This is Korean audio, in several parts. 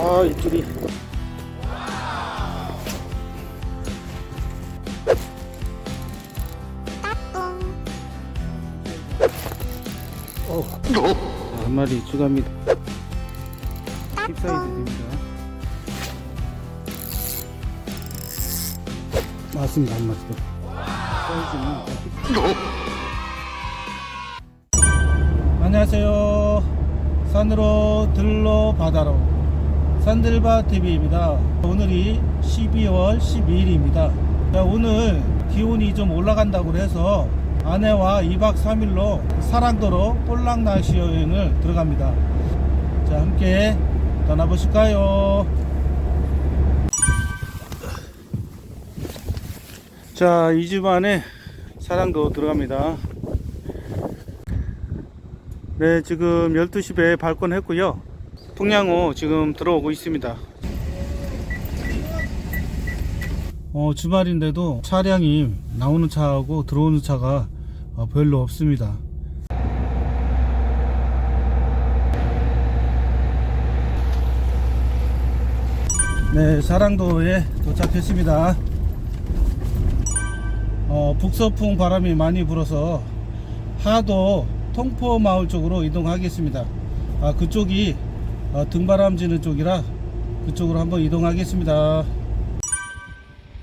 아 입질이. 어, 자, 한 마리 추가합니다. 힙 사이즈 됩니다. 맞습니다 한 마리 더 사이즈는 안녕하세요. 산으로 들로 바다로 산들바 TV입니다. 오늘이 12월 12일입니다. 자, 오늘 기온이 좀 올라간다고 해서 아내와 2박 3일로 사랑도로 볼락낚시 여행을 들어갑니다. 자 함께 떠나보실까요? 자 2주 만에 사랑도 들어갑니다. 네, 지금 12시 배 발권했고요. 통양호 지금 들어오고 있습니다. 어, 주말인데도 차량이 나오는 차하고 들어오는 차가 어, 별로 없습니다. 네, 사랑도에 도착했습니다. 어, 북서풍 바람이 많이 불어서 하도 통포 마을 쪽으로 이동하겠습니다. 아, 그쪽이 어, 등바람지는 쪽이라 그쪽으로 한번 이동하겠습니다.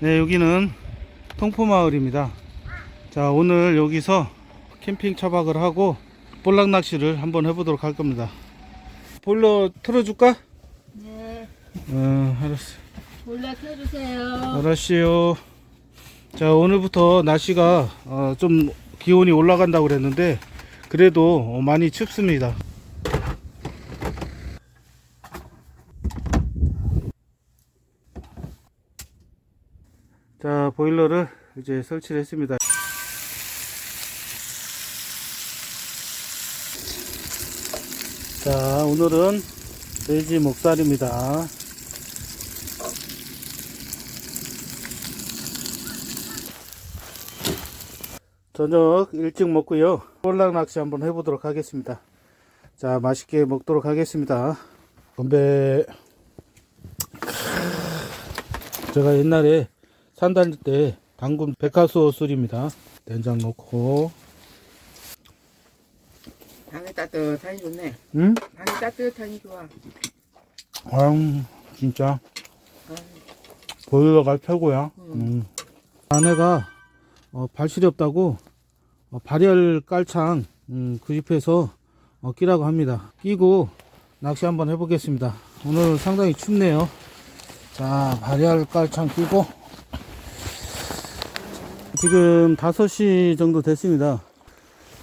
네, 여기는 통포 마을입니다. 자, 오늘 여기서 캠핑 차박을 하고 볼락 낚시를 한번 해보도록 할 겁니다. 볼러 틀어줄까? 네, 어, 알았어. 몰래 켜주세요. 알았어요. 자, 오늘부터 날씨가 어, 좀 기온이 올라간다고 그랬는데 그래도 어, 많이 춥습니다. 자, 보일러를 이제 설치를 했습니다. 자, 오늘은 돼지 목살입니다. 저녁 일찍 먹고요. 볼락 낚시 한번 해보도록 하겠습니다. 자, 맛있게 먹도록 하겠습니다. 건배. 제가 옛날에 산 다닐 때 당군 백화수 술입니다. 된장 넣고, 방이 따뜻하니 좋네. 응? 방이 따뜻하니 좋아. 아, 진짜 보일러가 최고야. 음. 아내가 어, 발실이 없다고 어, 발열 깔창 음, 구입해서 어, 끼라고 합니다. 끼고 낚시 한번 해보겠습니다. 오늘 상당히 춥네요. 자, 발열 깔창 끼고 지금 5시 정도 됐습니다.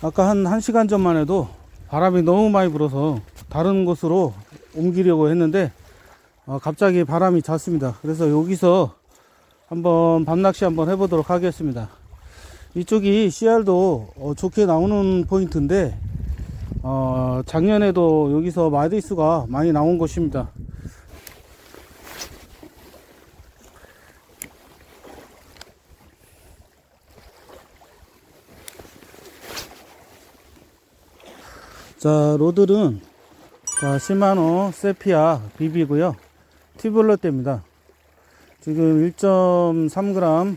아까 한 1시간 전만 해도 바람이 너무 많이 불어서 다른 곳으로 옮기려고 했는데 어, 갑자기 바람이 잤습니다. 그래서 여기서 한번 밤낚시 한번 해보도록 하겠습니다. 이쪽이 CR도 어, 좋게 나오는 포인트인데 어, 작년에도 여기서 마디수가 많이 나온 곳입니다. 자 로들은 자 시마노 세피아 비비고요. 튜블러대입니다. 지금 1.3g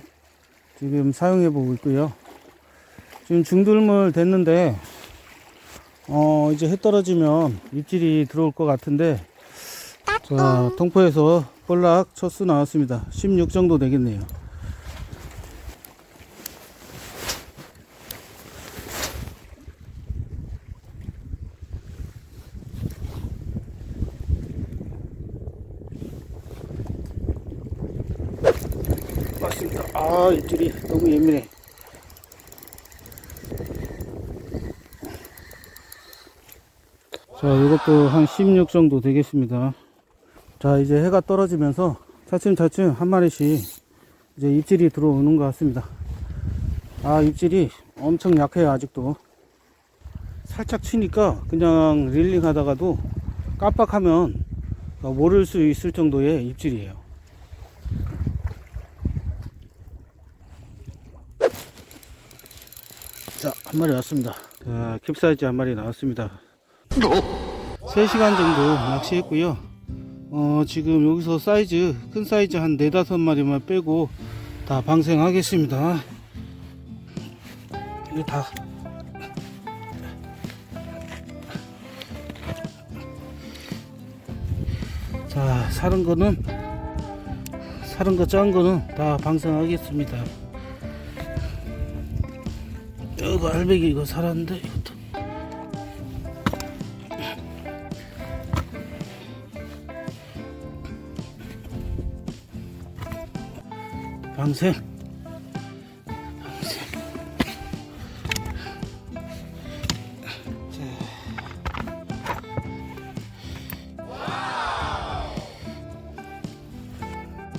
지금 사용해 보고 있고요. 지금 중들물 됐는데 어 이제 해 떨어지면 입질이 들어올 것 같은데 자 통포에서 볼락 첫수 나왔습니다. 16 정도 되겠네요 입질이 너무 예민해. 자, 이것도 한 16 정도 되겠습니다. 자, 이제 해가 떨어지면서 차츰차츰 한 마리씩 이제 입질이 들어오는 것 같습니다. 아, 입질이 엄청 약해요, 아직도. 살짝 치니까 그냥 릴링 하다가도 깜빡하면 모를 수 있을 정도의 입질이에요. 자, 한 마리 왔습니다. 자, 캡사이즈 한 마리 나왔습니다. 3시간 정도 낚시했고요. 어, 지금 여기서 사이즈, 큰 사이즈 한 네다섯 마리만 빼고 다 방생하겠습니다. 이게 다. 자, 사는 거는, 사는 거 짠 거는 다 방생하겠습니다. 이거 알배기 이거 살았는데, 이것도. 방생. 방생. 자.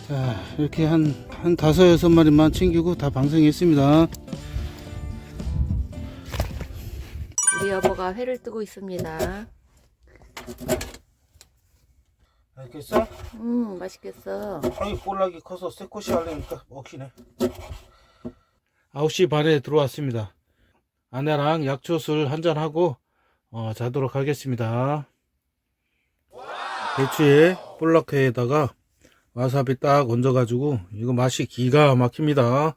자, 이렇게 한, 한 다섯, 여섯 마리만 챙기고 다 방생했습니다. 여보가 회를 뜨고 있습니다. 알겠어? 음, 맛있겠어. 아이, 볼락이 커서 새꼬시 하려니까 먹히네. 9시 반에 들어왔습니다. 아내랑 약초술 한잔하고, 어, 자도록 하겠습니다. 배추에 볼락회에다가 와사비 딱 얹어가지고, 이거 맛이 기가 막힙니다.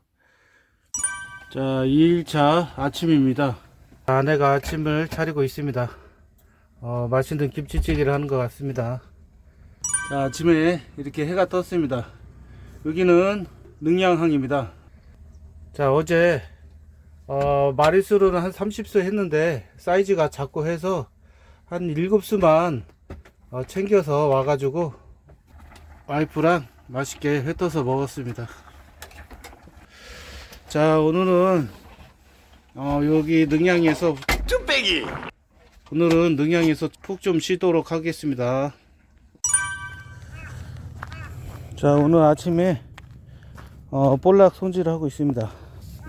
자, 2일차 아침입니다. 아내가 아침을 차리고 있습니다. 어, 맛있는 김치찌개를 하는 것 같습니다. 자, 아침에 이렇게 해가 떴습니다. 여기는 능양항입니다. 자, 어제 어, 마리수로는 한 30수 했는데 사이즈가 작고 해서 한 7수만 어, 챙겨서 와가지고 와이프랑 맛있게 회 떠서 먹었습니다. 자, 오늘은 어, 여기 능양에서 오늘은 능양에서 푹 좀 쉬도록 하겠습니다. 자 오늘 아침에 어, 볼락 손질하고 있습니다.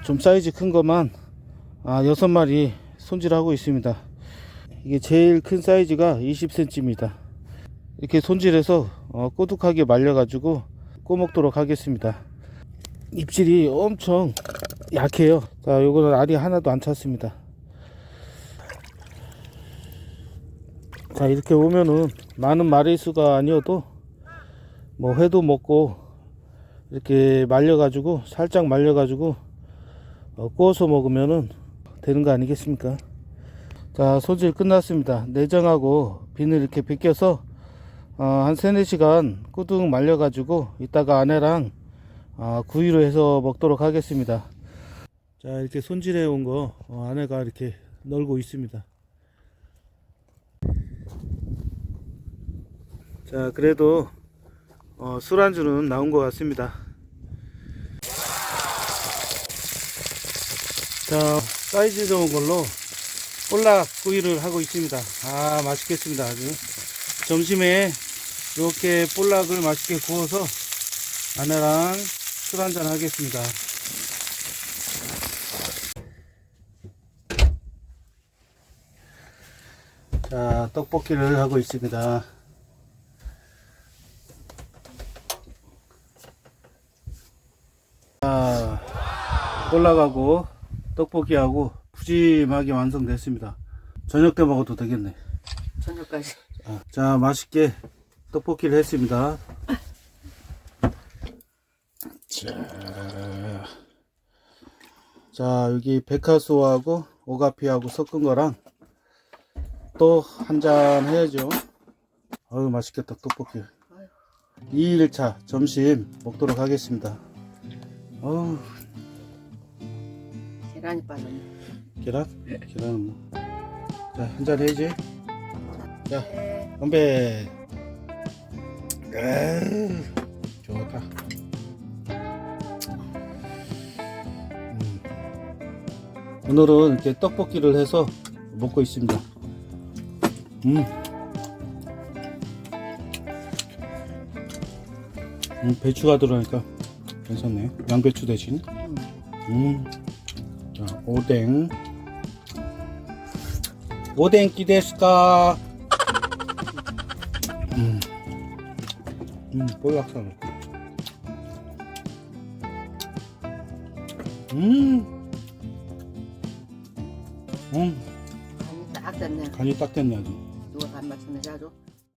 좀 사이즈 큰 것만 아, 6마리 손질하고 있습니다. 이게 제일 큰 사이즈가 20cm입니다 이렇게 손질해서 어, 꼬둑하게 말려 가지고 꼬먹도록 하겠습니다. 입질이 엄청 약해요 자 요거는 알이 하나도 안 찼습니다 자 이렇게 오면은 많은 마리수가 아니어도 뭐 회도 먹고 이렇게 말려 가지고 살짝 말려 가지고 어, 구워서 먹으면은 되는 거 아니겠습니까? 자 손질 끝났습니다. 내장하고 비늘 이렇게 벗겨서 어, 한 3, 4시간 꾸둥 말려 가지고 이따가 아내랑 어, 구이로 해서 먹도록 하겠습니다. 자 이렇게 손질해 온거 어, 아내가 이렇게 널고 있습니다. 자 그래도 어, 술안주는 나온 것 같습니다. 자, 사이즈 좋은 걸로 볼락 구이를 하고 있습니다. 아, 맛있겠습니다. 아주. 점심에 이렇게 볼락을 맛있게 구워서 아내랑 술 한잔 하겠습니다. 자, 떡볶이를 하고 있습니다. 자, 올라가고 떡볶이하고 푸짐하게 완성됐습니다. 저녁 때 먹어도 되겠네. 저녁까지. 자, 자, 맛있게 떡볶이를 했습니다. 자, 자 여기 백화소하고 오가피하고 섞은 거랑 또 한 잔 해야죠. 아유 맛있겠다 떡볶이. 2일차 점심 먹도록 하겠습니다. 어우 계란이 빠졌네. 계란? 계란은 뭐. 자, 한 잔 해야지. 자, 네. 건배. 에이, 좋다. 음. 오늘은 이렇게 떡볶이를 해서 먹고 있습니다. 음. 음, 배추가 들어가니까 괜찮네. 양배추 대신. 음. 자, 오뎅. 오뎅 끼데스까? 음. 음, 볼락산. 음. 음, 간이 딱 됐네. 간이 딱 됐네, 아주. 간 맞추는지 아주.